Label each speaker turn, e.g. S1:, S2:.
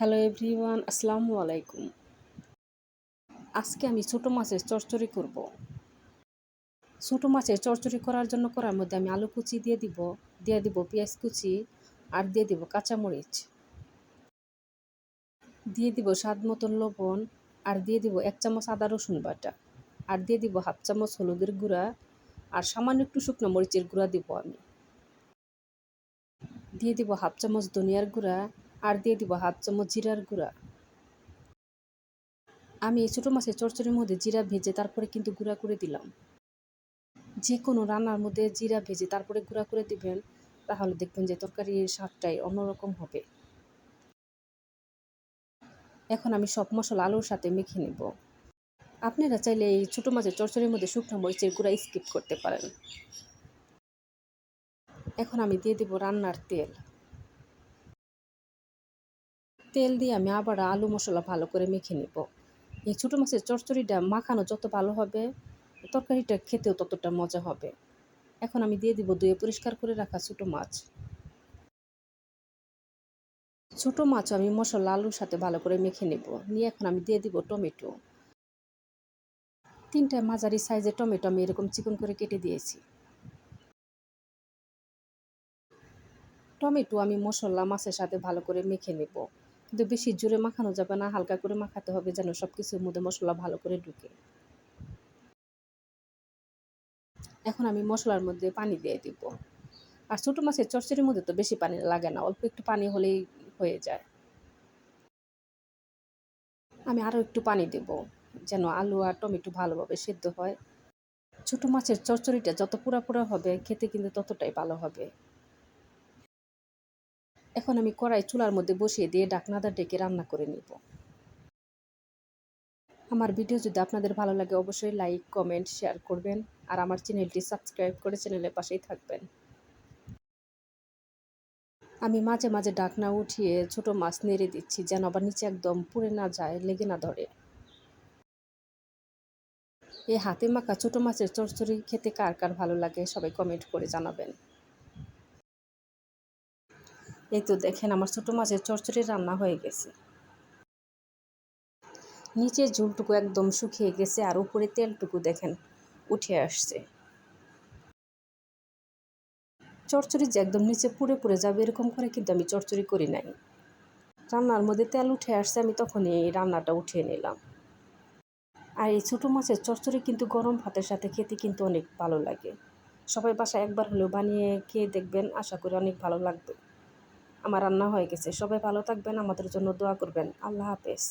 S1: Hello everyone, আসসালামু আলাইকুম। আজকে আমি ছোটো মাছের চচ্চড়ি করব। ছোটো মাছের চচ্চড়ি করার জন্য করার মধ্যে আমি আলু কুচি দিয়ে দিব দিয়ে দিব পেঁয়াজ কুচি আর দিয়ে দিব কাঁচামরিচ। দিয়ে দিব স্বাদ মতন লবণ আর দিয়ে দিব এক চামচ আদা রসুন বাটা আর দিয়ে দিব হাফ চামচ হলুদের গুঁড়া আর সামান্য একটু শুকনো মরিচের গুঁড়া দিব আমি। দিয়ে দিব হাফ চামচ ধনিয়ার গুঁড়া আর দিয়ে দিব হাফ চামচ জিরার গুঁড়া। আমি এই ছোটো মাছের চরচড়ির মধ্যে জিরা ভেজে তারপরে কিন্তু গুঁড়া করে দিলাম। যে কোনো রান্নার মধ্যে জিরা ভেজে তারপরে গুঁড়া করে দিবেন, তাহলে দেখবেন যে তরকারির স্বাদটাই অন্যরকম হবে। এখন আমি সব মশলা আলুর সাথে মেখে নেব। আপনারা চাইলে এই ছোটো মাছের চরচড়ির মধ্যে শুকনো মরিচের গুঁড়া স্কিপ করতে পারেন। এখন আমি দিয়ে দেবো রান্নার তেল। তেল দিয়ে আমি আবার আলু মশলা ভালো করে মেখে নেব। এই ছোটো মাছের চচ্চড়িটা মাখানো যত ভালো হবে, তরকারিটা খেতেও ততটা মজা হবে। এখন আমি দিয়ে দিব ধুয়ে পরিষ্কার করে রাখা ছোটো মাছ। ছোটো মাছ আমি মশলা আলুর সাথে ভালো করে মেখে নেব। নিয়ে এখন আমি দিয়ে দিব টমেটো। তিনটা মাঝারি সাইজের টমেটো আমি এরকম চিকন করে কেটে দিয়েছি। টমেটো আমি মশলা মাছের সাথে ভালো করে মেখে নেব। কিন্তু বেশি জোরে মাখানো যাবে না, হালকা করে মাখাতে হবে যেন সব কিছুর মধ্যে মশলা ভালো করে ঢুকে। এখন আমি মশলার মধ্যে পানি দিয়ে দিব। আর ছোটো মাছের চচ্চড়ির মধ্যে তো বেশি পানি লাগে না, অল্প একটু পানি হলেই হয়ে যায়। আমি আরও একটু পানি দেব যেন আলু আর টমেটো ভালোভাবে সেদ্ধ হয়। ছোটো মাছের চচ্চড়িটা যত পুরা পুরা হবে, খেতে কিন্তু ততটাই ভালো হবে। এখন আমি কড়াই চুলার মধ্যে বসিয়ে দিয়ে ডাকনাদা ডেকে রান্না করে নিব। আমার ভিডিও যদি আপনাদের ভালো লাগে, অবশ্যই লাইক, কমেন্ট, শেয়ার করবেন আর আমার চ্যানেলটি সাবস্ক্রাইব করে চ্যানেলের পাশেই থাকবেন। আমি মাঝে মাঝে ডাকনা উঠিয়ে ছোট মাছ নেড়ে দিচ্ছি যেন আবার নিচে একদম পুড়ে না যায়, লেগে না ধরে। এই হাতে মাখা ছোট মাছের চরচড়ি খেতে কার কার ভালো লাগে সবাই কমেন্ট করে জানাবেন। এই তো দেখেন আমার ছোটো মাছের চরচড়ি রান্না হয়ে গেছে। নিচের ঝুলটুকু একদম শুকিয়ে গেছে আর উপরে তেলটুকু দেখেন উঠে আসছে। চরচড়ি যে একদম নিচে পুড়ে পুড়ে যাবে এরকম করে কিন্তু আমি চরচড়ি করি নাই। রান্নার মধ্যে তেল উঠে আসছে, আমি তখনই এই রান্নাটা উঠিয়ে নিলাম। আর এই ছোটো মাছের চরচড়ি কিন্তু গরম ভাতের সাথে খেতে কিন্তু অনেক ভালো লাগে। সবাই বাসায় একবার হলেও বানিয়ে খেয়ে দেখবেন, আশা করি অনেক ভালো লাগবে। আমার রান্না হয়ে গেছে। সবাই ভালো থাকবেন আমাদের জন্য দোয়া করবেন। আল্লাহ হাফেজ।